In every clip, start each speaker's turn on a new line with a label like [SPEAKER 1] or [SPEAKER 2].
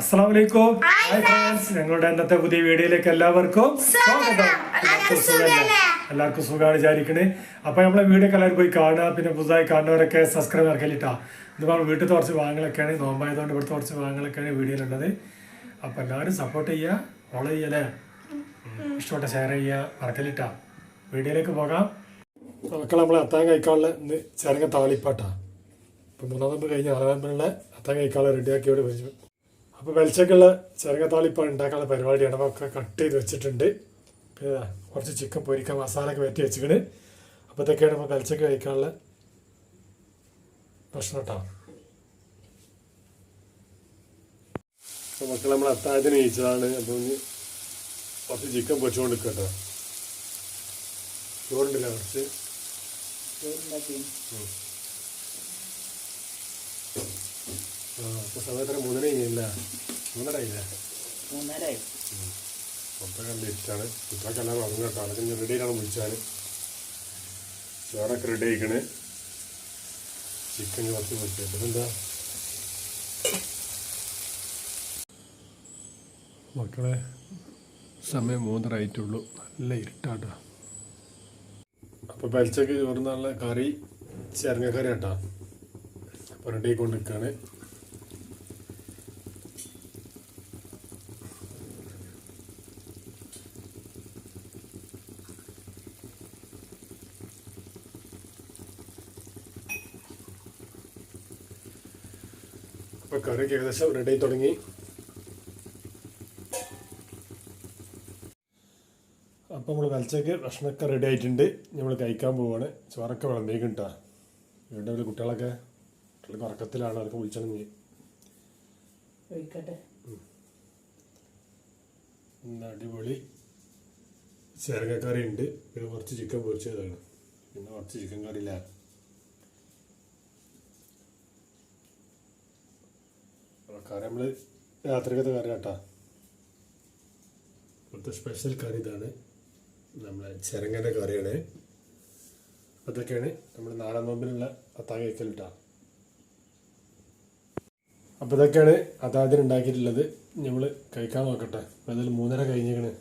[SPEAKER 1] Hi friends ഞങ്ങളുടെ ഇന്നത്തെ പുതിയ വീഡിയോയിലേക്ക് എല്ലാവർക്കും സ്വാഗതം. എല്ലാവർക്കും സുഖമല്ലേ? എല്ലാവർക്കും സുഖമാണ് വിചാരിക്കണേ. അപ്പൊ നമ്മളെ വീഡിയോ എല്ലാവരും പോയി കാണുക. പിന്നെ പുതുതായി കാണുന്നവരൊക്കെ സബ്സ്ക്രൈബ് ആക്കലിട്ടാ ഇന്നിപ്പോൾ വീട്ടിൽ കുറച്ച് വാങ്ങലൊക്കെയാണ്. നോമ്പായതുകൊണ്ട് ഇവിടുത്തെ കുറച്ച് വാങ്ങലൊക്കെയാണ് വീഡിയോയിലുള്ളത്. അപ്പൊ എല്ലാവരും സപ്പോർട്ട് ചെയ്യുക. ഫോളോ ചെയ്യല്ലേ. ഇഷ്ടപ്പെട്ട ഷെയർ ചെയ്യുക. മറക്കലിട്ടാ വീഡിയോയിലേക്ക് പോകാം. നമുക്ക് നമ്മളെ അത്താൻ കഴിക്കാനുള്ള ഇന്ന് ചേരങ്ങ താളിപ്പാട്ടാ. ഇപ്പം മൂന്നാം നമ്പർ കഴിഞ്ഞ് നാലാം നമ്പറിലെ അത്താൻ കഴിക്കാനുള്ള റെഡിയാക്കി ഇവിടെ അപ്പോൾ വെളിച്ചക്കുള്ള ചെറുങ്ങ താളിപ്പാണ് ഉണ്ടാക്കാനുള്ള പരിപാടിയാണ്. അപ്പോൾ ഒക്കെ കട്ട് ചെയ്ത് വെച്ചിട്ടുണ്ട്. പിന്നെ കുറച്ച് ചിക്കൻ പൊരിക്കാൻ മസാല ഒക്കെ വെറ്റി വെച്ചിക്കണ് അപ്പോൾ ഇതൊക്കെയാണ് നമ്മൾ വെളിച്ചക്ക് കഴിക്കാനുള്ള ഭക്ഷണം കേട്ടോ അപ്പോൾ മക്കൾ നമ്മൾ അത്താഴത്തിന് കഴിച്ചതാണ് അപ്പോൾ ഇനി കുറച്ച് ചിക്കൻ പൊരിച്ചുകൊണ്ട് കേട്ടോ ചോറുണ്ടല്ലോ കുറച്ച്. ആ അപ്പോൾ സമയത്തിന് മൂന്നര കഴിഞ്ഞില്ല? മൂന്നര ആയില്ലേ?
[SPEAKER 2] മൂന്നരായി.
[SPEAKER 1] അപ്പം കണ്ടിട്ടാണ് കുട്ടികൾക്ക് എല്ലാം ഉറങ്ങും കേട്ടോ. അതൊക്കെ ഞാൻ റെഡിയാണ് വിളിച്ചാൽ ചോറൊക്കെ റെഡി ആയിക്കണ്. ചിക്കൻ കുറച്ച് പൊരിച്ചിട്ട് എന്താ മക്കളെ സമയം മൂന്നര ആയിട്ടുള്ളൂ. നല്ല ഇരുട്ടാട്ടോ. അപ്പോൾ പലിച്ചക്ക് ചോറുന്നുള്ള കറി ചിരങ്ങക്കറി കേട്ടോ അപ്പോൾ റെഡി ആയിക്കൊണ്ട് നിൽക്കുകയാണ് അപ്പോൾ കറിക്ക് ഏകദേശം റെഡി തുടങ്ങി. അപ്പോൾ നമ്മൾ വലിച്ചേക്ക് ഭക്ഷണമൊക്കെ റെഡി ആയിട്ടുണ്ട്. നമ്മൾ കഴിക്കാൻ പോവാണ്. ചോറൊക്കെ വിളമ്പേക്കും കേട്ടോ വീണ്ടും ഒരു കുട്ടികളൊക്കെ കുട്ടികൾക്ക് ഉറക്കത്തിലാണ് അവർക്ക്
[SPEAKER 2] വിളിച്ചണം
[SPEAKER 1] ഇന്ന് അടിപൊളി ചേരങ്ങക്കറി ഉണ്ട്. പിന്നെ കുറച്ച് ചിക്കൻ പൊരിച്ചതാണ്. പിന്നെ കുറച്ച് ചിക്കൻ കറി ഇല്ല കറി നമ്മൾ രാത്രിക്കത്തെ കറി കേട്ടോ. ഇവിടുത്തെ സ്പെഷ്യൽ കറി ഇതാണ്. നമ്മളെ ചിരങ്ങന്റെ കറിയാണ് അതൊക്കെയാണ് നമ്മൾ നാടൻ നോമ്പിനുള്ള അത്താഴ കേട്ടോ. അപ്പോൾ ഇതൊക്കെയാണ് അതാദ്യം ഉണ്ടാക്കിയിട്ടുള്ളത്. നമ്മൾ കഴിക്കാൻ നോക്കട്ടെ. അപ്പോൾ അതിൽ മൂന്നര കഴിഞ്ഞേക്കണ്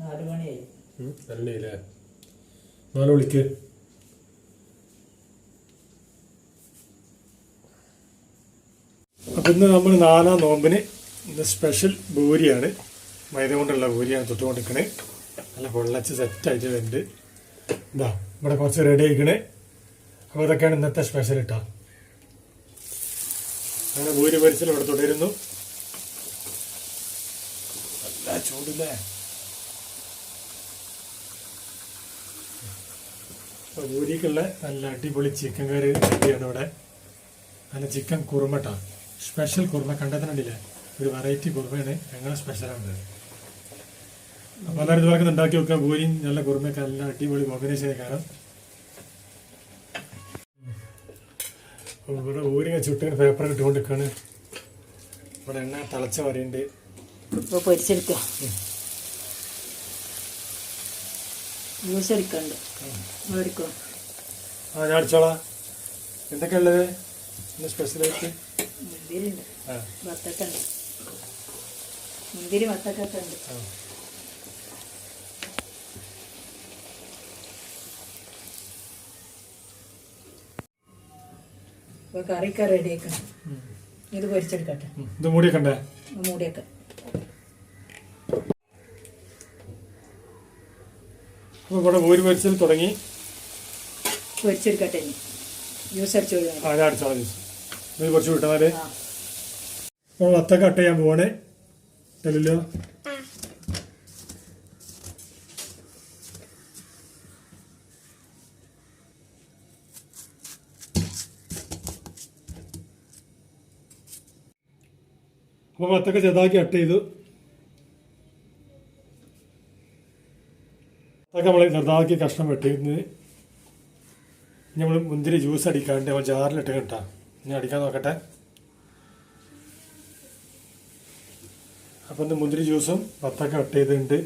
[SPEAKER 2] നാല് മണിയായി.
[SPEAKER 1] നല്ലേ നാല് വിളിക്ക്. അപ്പം ഇന്ന് നമ്മൾ നാലാം നോമ്പിന് ഇന്ന് സ്പെഷ്യൽ ബൂരിയാണ് മൈദ കൊണ്ടുള്ള ബൂരിയാണ് തൊട്ടുകൊണ്ടിരിക്കണേ. നല്ല പൊള്ളച്ച് സെറ്റായിട്ട് വരുന്നുണ്ട്. ഇതാ ഇവിടെ കുറച്ച് റെഡി ആയിക്കണേ. അപ്പോൾ ഇതൊക്കെയാണ് ഇന്നത്തെ സ്പെഷ്യൽ ഇട്ടാ അങ്ങനെ ഭൂരി പരിസരം ഇവിടെ തുടരുന്നു. നല്ല ചൂടില്ലേ? അപ്പോൾ ഊരിക്കുള്ള നല്ല അടിപൊളി ചിക്കൻ കറി റെഡിയാണ് ഇവിടെ. നല്ല ചിക്കൻ കുറുമട്ടാ സ്പെഷ്യൽ കുറുമ കണ്ടെത്തുന്നുണ്ടില്ലേ ഒരു വെറൈറ്റി കുറുമയാണ് ഞങ്ങളെ സ്പെഷ്യലാണ് അപ്പോൾ എല്ലാവരും ഇതുപോലെ ഉണ്ടാക്കി വെക്കുക പൂരിയും നല്ല കുറുമയൊക്കെ നല്ല അടിപൊളി കോമ്പിനേഷൻ കാരണം. ഇവിടെ ഊരിങ്ങ ചുട്ടിന് പേപ്പർ ഇട്ടുകൊണ്ടിരിക്കുകയാണ്. ഇവിടെ എണ്ണ തിളച്ച വരയുണ്ട്
[SPEAKER 2] ഇപ്പോൾ പൊരിച്ചെടുക്കുക. ജ്യൂസ് അടിക്കണ്ട് എടുക്കണം
[SPEAKER 1] ആ ഞാൻ അടിച്ചോളാം. എന്തൊക്കെയാ ഉള്ളത് ഇന്ന് സ്പെഷ്യലായിട്ട്
[SPEAKER 2] മുന്തിരി ഉണ്ട്
[SPEAKER 1] ആ.
[SPEAKER 2] വത്തക്ക ഉണ്ട് മുന്തിരി വത്തക്കൊക്കെ ഉണ്ട്. കറിയൊക്കെ റെഡി ആക്കണം ഇത് പൊരിച്ചെടുക്കട്ടെ.
[SPEAKER 1] ഇത് മൂടിയൊക്കെ
[SPEAKER 2] മൂടിയൊക്കെ
[SPEAKER 1] അപ്പോൾ ഒരു പരിസരം തുടങ്ങി.
[SPEAKER 2] പൊരിച്ചെടുക്കട്ടെ ജ്യൂസ് അടിച്ചു
[SPEAKER 1] ആ ഞാൻ ഇത് കുറച്ച് അപ്പോൾ വത്ത കട്ട് ചെയ്യാൻ പോവാണേ. അല്ലല്ലോ അപ്പോൾ വത്തൊക്കെ ചെറുതാക്കി കട്ട് ചെയ്തു. അതൊക്കെ നമ്മൾ ചെറുതാക്കി കഷ്ണം വെട്ടിയിരുന്നത് നമ്മൾ മുന്തിരി ജ്യൂസ് അടിക്കാണ്ട് നമ്മൾ ജാറിലിട്ട് കേട്ടാ ഇനി അടിക്കാൻ നോക്കട്ടെ. അപ്പം ഇന്ന് മുന്തിരി ജ്യൂസും വത്തക്ക കട്ട് ചെയ്തിട്ടുണ്ട്.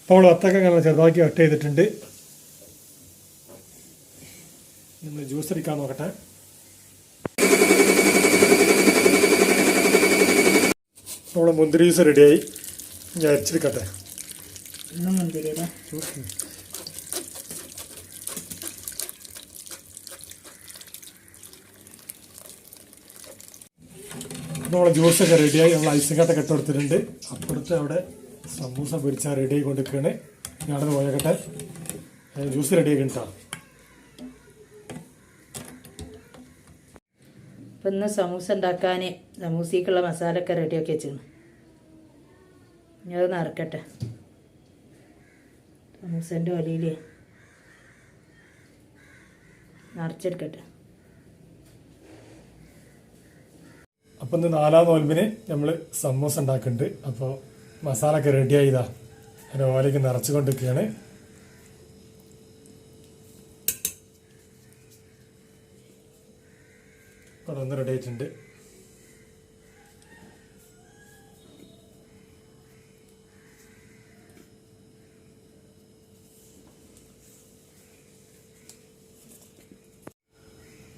[SPEAKER 1] അപ്പോൾ നമ്മൾ വത്തക്ക കാണാൻ ചെറുതാക്കി കട്ട് ചെയ്തിട്ടുണ്ട്. നമ്മൾ ജ്യൂസ് അടിക്കാൻ നോക്കട്ടെ. നമ്മളെ മുന്തിരി ജ്യൂസ് റെഡിയായി ഞാൻ അരച്ചെടുക്കട്ടെ
[SPEAKER 2] മുന്തിരി
[SPEAKER 1] നമ്മളെ ജ്യൂസൊക്കെ റെഡിയായി. നമ്മൾ ഐസും കട്ടൊക്കെ ഇട്ട് അപ്പുറത്ത് അവിടെ സമൂസ പൊരിച്ചാൽ റെഡി ആയി കൊണ്ടിരിക്കുകയാണ്. ഞാനത് പോയക്കട്ടെ. ജ്യൂസ് റെഡി ആയി കിട്ടാം.
[SPEAKER 2] അപ്പം ഇന്ന് സമൂസ ഉണ്ടാക്കാൻ സമൂസയ്ക്കുള്ള മസാലയൊക്കെ റെഡിയാക്കി വെച്ചിരുന്നു. ഇനി അത് നിറക്കട്ടെ. സമൂസന്റെ ഒലയിൽ നിറച്ചെടുക്കട്ടെ.
[SPEAKER 1] അപ്പം ഇന്ന് നാലാം നോൽമ്പിന് നമ്മൾ സമൂസ ഉണ്ടാക്കുന്നുണ്ട്. അപ്പോൾ മസാല ഒക്കെ റെഡി ആയതാ. അതിന്റെ ഓലയ്ക്ക് നിറച്ചുകൊണ്ടിരിക്കുകയാണ്. ഇവിടെ ഒന്ന് റെഡി ആയിട്ടുണ്ട്.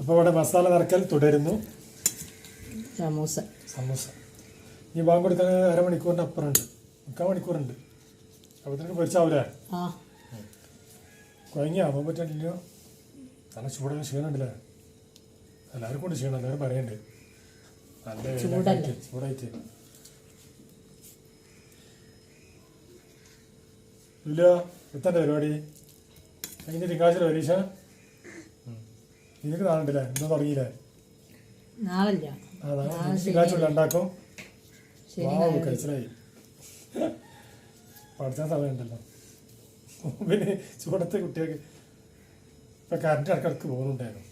[SPEAKER 1] അപ്പോൾ ഇവിടെ മസാല നിറക്കൽ തുടരുന്നു.
[SPEAKER 2] സമൂസ.
[SPEAKER 1] സമൂസ. ഈ ബാങ്ക് കൊടുക്കാൻ അരമണിക്കൂറിന്റെ അപ്പുറമുണ്ട് മുക്കാൽ മണിക്കൂറുണ്ട്. അപ്പോൾ തന്നെ പൊരിച്ചാവൂലേ?
[SPEAKER 2] ആ.
[SPEAKER 1] കുഴങ്ങി ആവാൻ പറ്റില്ലല്ലോ. നല്ല ചൂടുള്ള ക്ഷീണമുണ്ടല്ലേ? എല്ലാവരും കൊണ്ട് ക്ഷീണം. എല്ലാവരും പറയണ്ട്. നല്ല? ചൂടായിട്ട്. ഇല്ല എത്തണ്ട പരിപാടി? കഴിഞ്ഞ തിങ്കളാഴ്ച പരീക്ഷ. നിനക്ക് നാളുണ്ടല്ലേ എന്തോ തുടങ്ങിയില്ലേ?
[SPEAKER 2] നാളല്ല.
[SPEAKER 1] ഉണ്ടാക്കും. വാവ് കഴിച്ചിലായി പഠിച്ചാൻ സമയമുണ്ടല്ലോ. പിന്നെ ചൂടത്തെ കുട്ടികൾക്ക് ഇപ്പൊ കറണ്ട് ഇടക്കിടക്ക് പോകുന്നുണ്ടായിരുന്നു.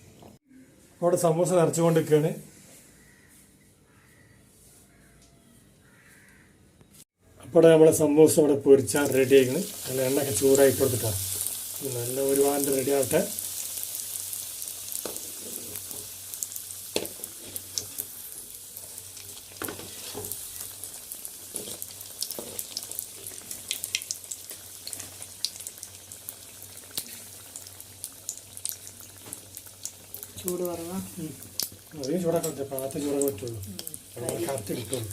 [SPEAKER 1] അവിടെ സമൂസ നിറച്ചുകൊണ്ട് നിൽക്കുകയാണ് അപ്പോൾ നമ്മളെ സമൂസ ഇവിടെ പൊരിച്ചാൽ റെഡി ആയിക്കണ്. നല്ല എണ്ണയൊക്കെ ചൂടായിട്ട് കൊടുത്തിട്ടാണ്. നല്ല ഒരുപാട് റെഡി ആവട്ടെ.
[SPEAKER 2] ചൂട് കുറവാ.
[SPEAKER 1] അധികം ചൂടാക്കാൻ പറ്റില്ല പാത്ത ചൂടാക്കാൻ പറ്റുള്ളൂ. കറക്റ്റ് കിട്ടുള്ളൂ.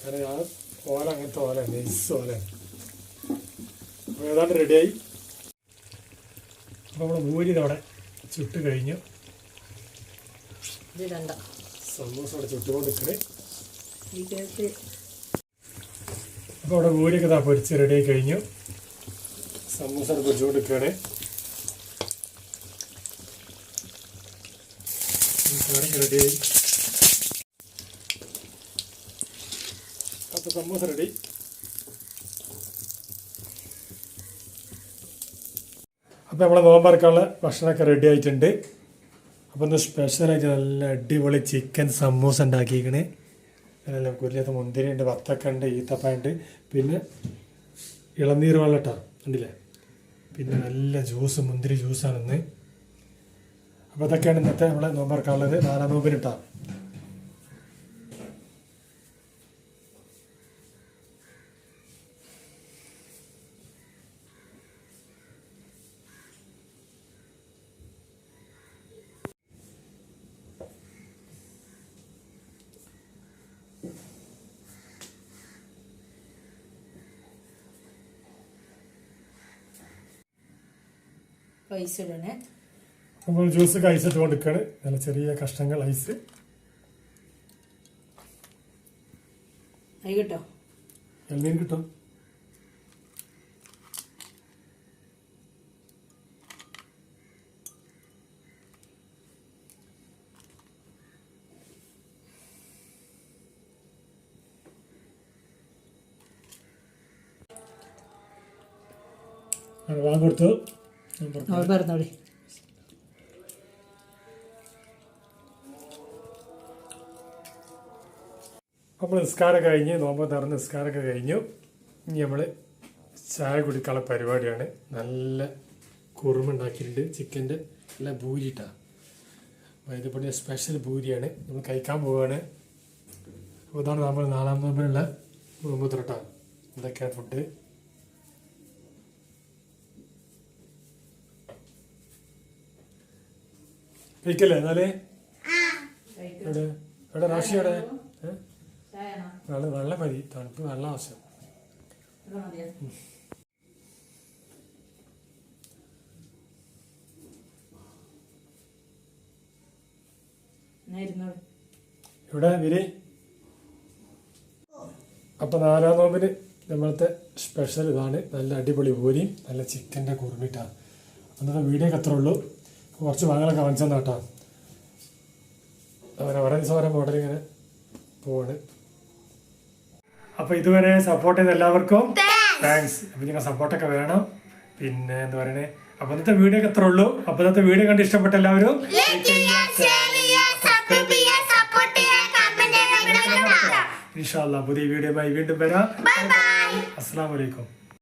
[SPEAKER 1] കാരണം ആ ഓല അങ്ങനത്തെ ഓല നൈസ് ഓല. അപ്പോൾ ഏതാണ്ട് റെഡിയായി. അപ്പോൾ നമ്മുടെ മൂരി ചുട്ട് കഴിഞ്ഞു. സമൂസ അവിടെ ചുട്ടുകൊണ്ട് നിൽക്കണേ അപ്പോൾ അവിടെ മൂരിയൊക്കെ പൊരിച്ച് റെഡിയായി കഴിഞ്ഞു. സമൂസ പൊരിച്ചുകൊണ്ട് നിൽക്കുകയാണ് കറിക്ക് റെഡിയായി അപ്പോൾ റെഡി. അപ്പോൾ നമ്മളെ നോമ്പറക്കാനുള്ള ഭക്ഷണമൊക്കെ റെഡി ആയിട്ടുണ്ട്. അപ്പോൾ ഇന്ന് സ്പെഷ്യലായിട്ട് നല്ല അടിപൊളി ചിക്കൻ സമൂസ ഉണ്ടാക്കിയിരിക്കണേ. നല്ല കുരിയത്ത് മുന്തിരി ഉണ്ട് വത്തക്ക ഉണ്ട് ഈത്തപ്പ ഉണ്ട്. പിന്നെ ഇളനീർ വെള്ളട്ടാ ഉണ്ടല്ലേ പിന്നെ നല്ല ജ്യൂസ് മുന്തിരി ജ്യൂസാണ് ഇന്ന് അപ്പോൾ ഇതൊക്കെയാണ് ഇന്നത്തെ നമ്മളെ നോമ്പറക്കാനുള്ളത്. നാലാം നോമ്പിനിട്ടാണ്
[SPEAKER 2] പൈസ ഇടണേ.
[SPEAKER 1] നമ്മൾ ജ്യൂസ് കഴിച്ചിട്ട് കൊടുക്കുകയാണ് നല്ല ചെറിയ കഷ്ണങ്ങൾ ഐസ്.
[SPEAKER 2] കിട്ടും.
[SPEAKER 1] വാങ്ങി കൊടുത്തു.
[SPEAKER 2] പറഞ്ഞോളി.
[SPEAKER 1] നമ്മൾ നിസ്കാരം കഴിഞ്ഞ് നോമ്പ് തുറന്ന് നിസ്കാരമൊക്കെ കഴിഞ്ഞു. ഇനി നമ്മൾ ചായ കുടിക്കാനുള്ള പരിപാടിയാണ്. നല്ല കുറുമ ഉണ്ടാക്കിയിട്ടുണ്ട്. ചിക്കന്റെ നല്ല ഭൂരിട്ടാ വൈദ്യപ്പണിയ സ്പെഷ്യൽ ഭൂരിയാണ്. നമ്മൾ കഴിക്കാൻ പോവുകയാണ് അപ്പോൾ ഇതാണ് നമ്മൾ നാലാം നോമ്പിനുള്ള നോമ്പ് തുറട്ടാ ഇതൊക്കെയാണ് ഫുഡ് കഴിക്കല്ലേ എന്നാലേ? എവിടെ? എവിടെ? റാഷി എവിടെ? ഏ? വെള്ളം വെള്ളം മതി തണുപ്പ് വെള്ളം ആവശ്യം. ഇവിടെ വിരി? അപ്പൊ നാലാം നോമ്പിന് നമ്മളത്തെ സ്പെഷ്യൽ ഇതാണ്. നല്ല അടിപൊളി പൂരിയും നല്ല ചിക്കന്റെ കുറുമിട്ടാണ് അന്നത്തെ വീഡിയോ അത്രേ ഉള്ളൂ. കുറച്ച് ഭാഗങ്ങളൊക്കെ കാണിച്ചു കേട്ടോ അങ്ങനെ ഓരോ ദിവസം ഓരോ മോഡലിങ്ങനെ പോവാണ്. അപ്പൊ ഇതുവരെ സപ്പോർട്ട് ചെയ്ത എല്ലാവർക്കും താങ്ക്സ് അപ്പൊ നിങ്ങൾ സപ്പോർട്ടൊക്കെ വേണം. പിന്നെ എന്താ പറയണേ? അപ്പൊ ഇന്നത്തെ വീഡിയോ ഒക്കെ എത്ര ഉള്ളൂ. അപ്പൊ ഇന്നത്തെ വീഡിയോ കണ്ട് ഇഷ്ടപ്പെട്ട എല്ലാവരും ഇൻഷാല്ല പുതിയ വീഡിയോയുമായി വീണ്ടും വരാം. അസ്സാം വലൈക്കും